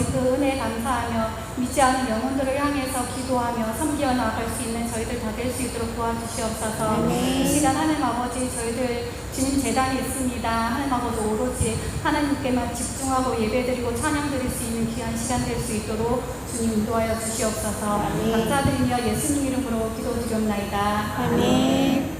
아버지 그 은혜에 감사하며 믿지 않은 영혼들을 향해서 기도하며 섬기어 나아갈 수 있는 저희들 다 될 수 있도록 도와주시옵소서. 이 시간 하나님 아버지 저희들 주님 재단이 있습니다. 하나님 아버지 오로지 하나님께만 집중하고 예배드리고 찬양 드릴 수 있는 귀한 시간 될 수 있도록 주님 인도하여 주시옵소서 아멘. 감사드리며 예수님 이름으로 기도드리옵나이다. 아멘.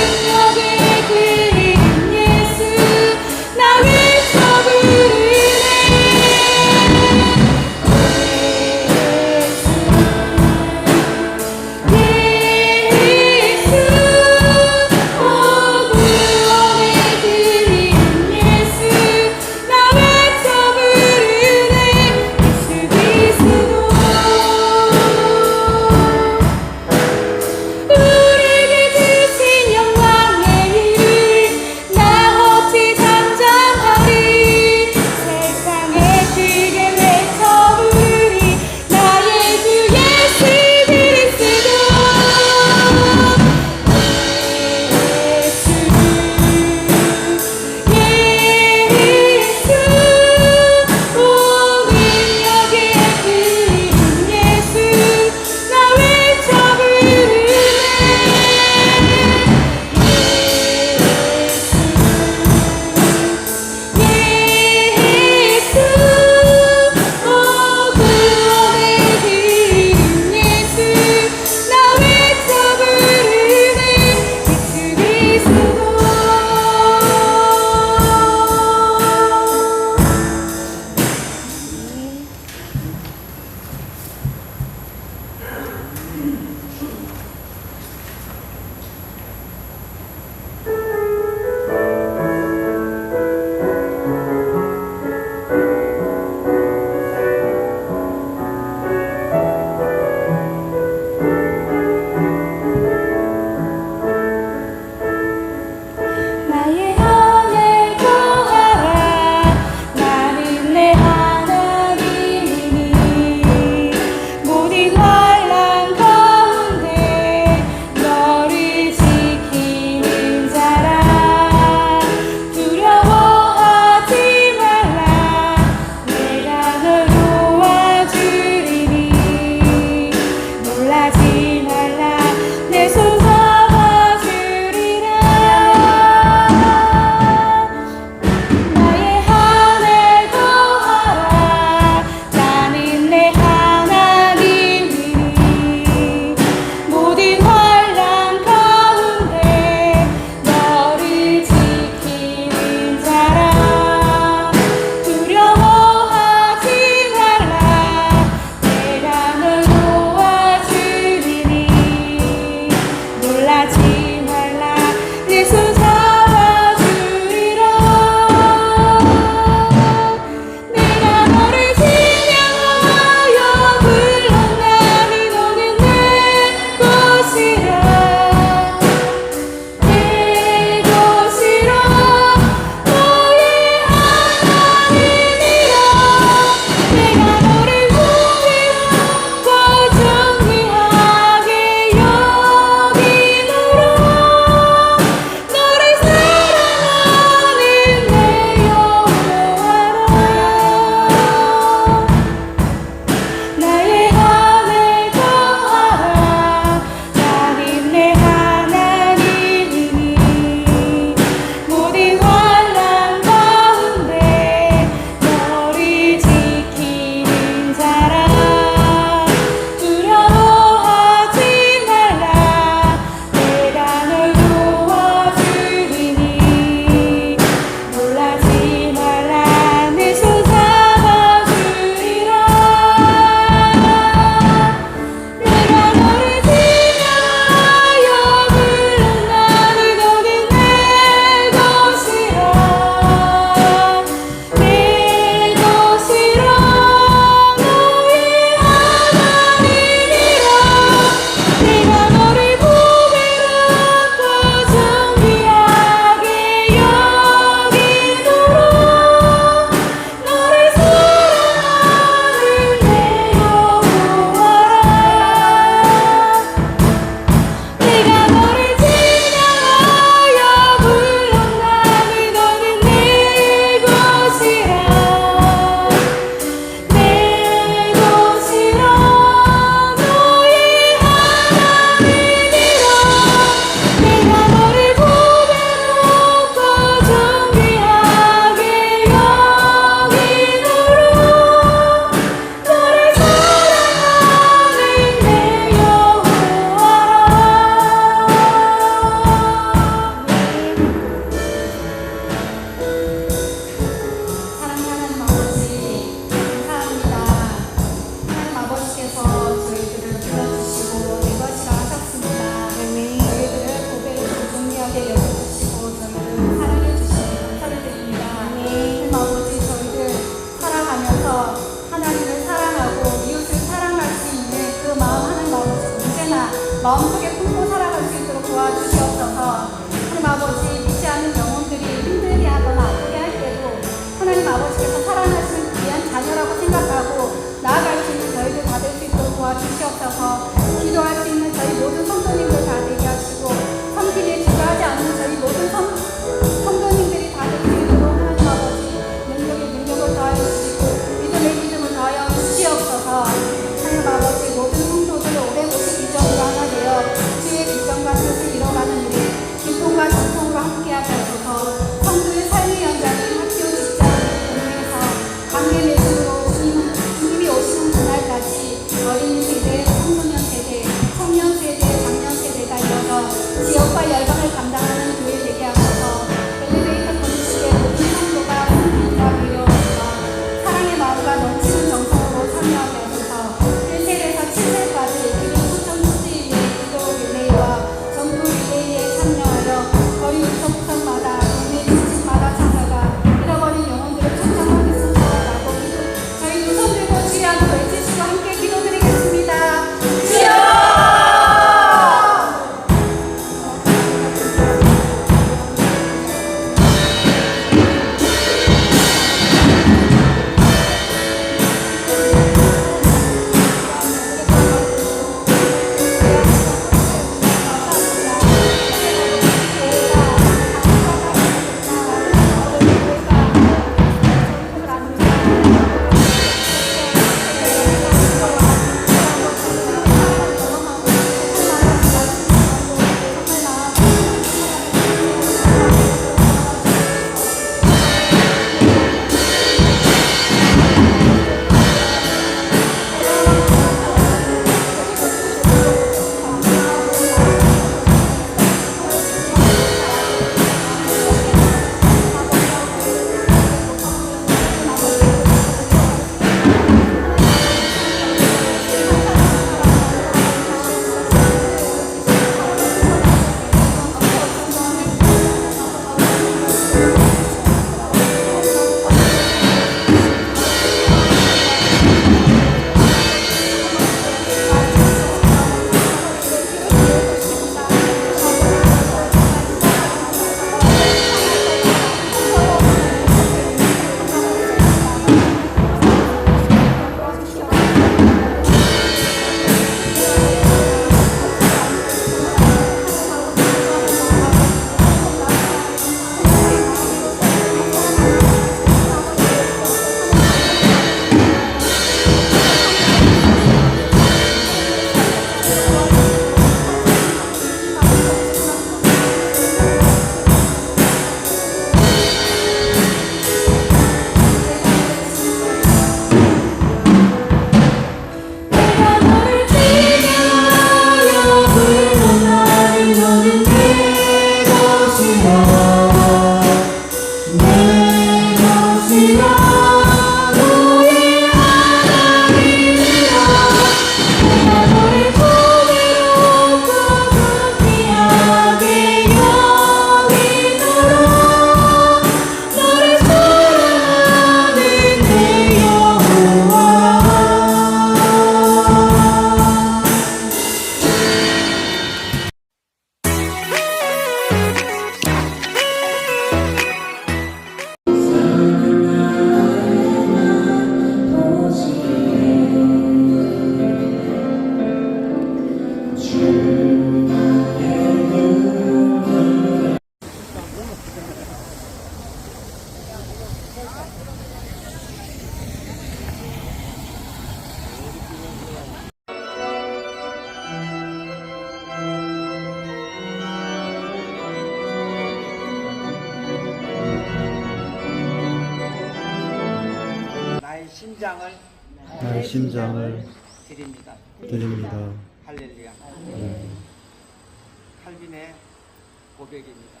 고백입니다.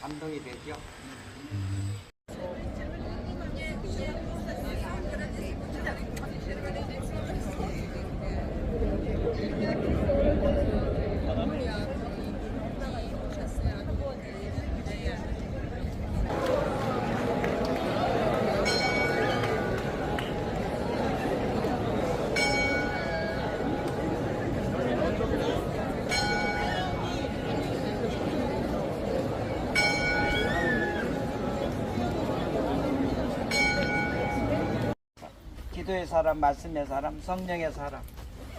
감동이 되죠? 음. 기도의 사람, 말씀의 사람, 성령의 사람,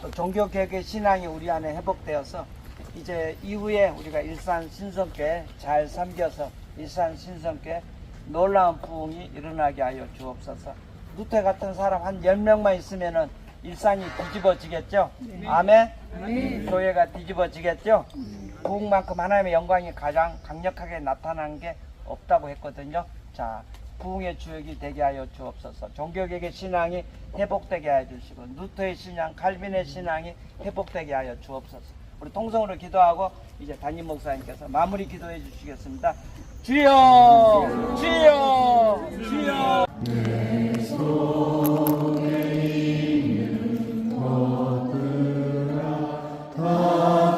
또 종교 개혁의 신앙이 우리 안에 회복되어서 이제 이후에 우리가 일산 신성교회 잘 섬겨서 일산 신성교회 놀라운 부흥이 일어나게 하여 주옵소서. 누태 같은 사람 한 10명만 있으면은 일산이 뒤집어지겠죠? 아멘? 교회가 뒤집어지겠죠? 부흥만큼 하나님의 영광이 가장 강력하게 나타나는 게 없다고 했거든요. 자, 부흥의 주역이 되게 하여 주옵소서. 종교계의 신앙이 회복되게 하여 주시고 루터의 신앙, 칼빈의 신앙이 회복되게 하여 주옵소서. 우리 통성으로 기도하고 이제 담임 목사님께서 마무리 기도해 주시겠습니다. 주여! 주여! 주여! 다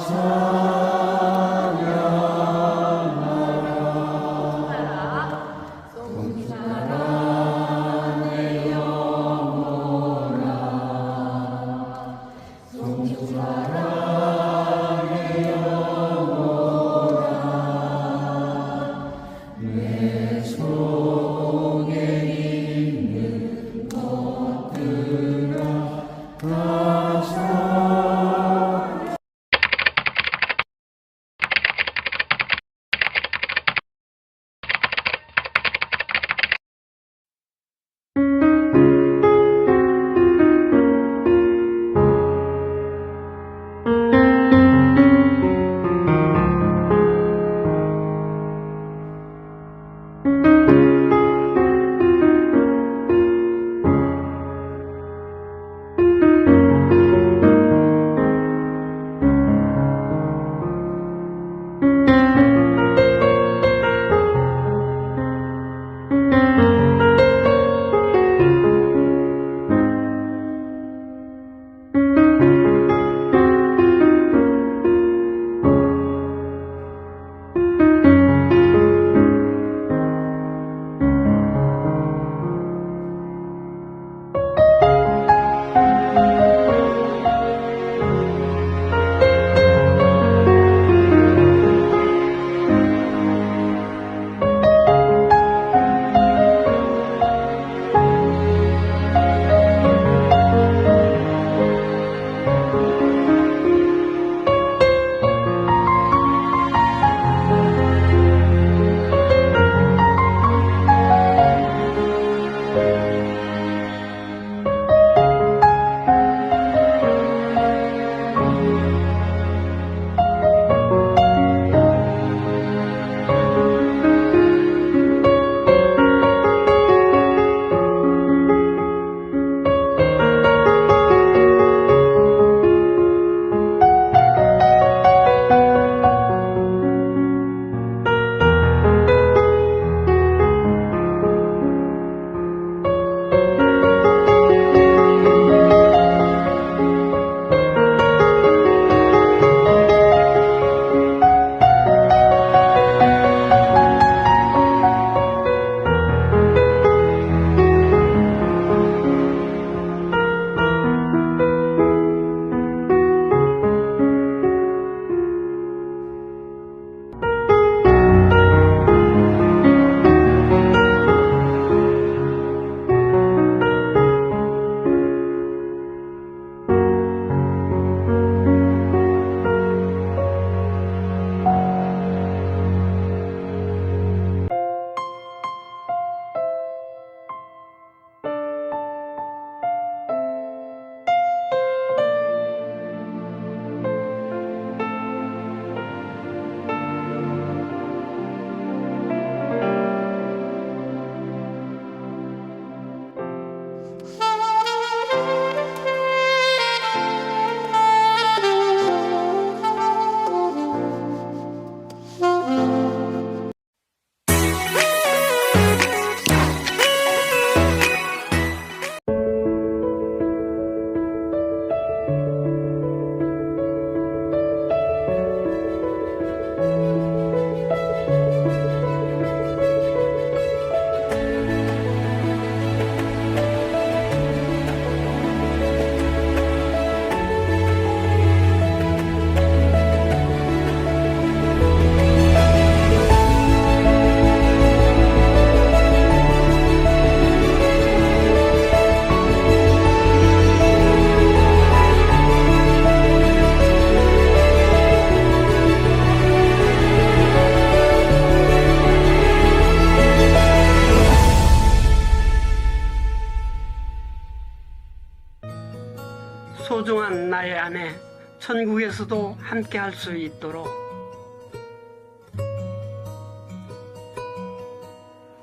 함께 할 수 있도록.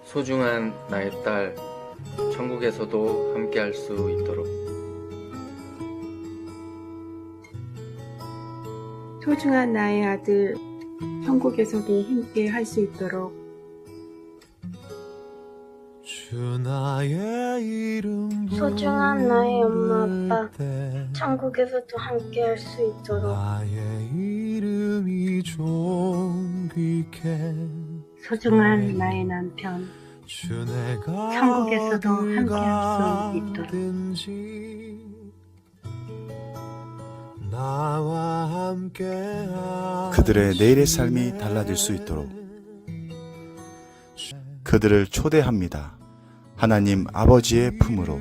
소중한 나의 딸, 천국에서도 함께 할 수 있도록. 소중한 나의 아들, 천국에서도 함께 할 수 있도록 소중한 나의 엄마, 아빠, 천국에서도 함께 할 수 있도록 소중한 나의 남편, 천국에서도 어딜 함께 할 수 있도록. 함께 그들의 내일의 삶이 달라질 수 있도록 그들을 초대합니다. 하나님 아버지의 품으로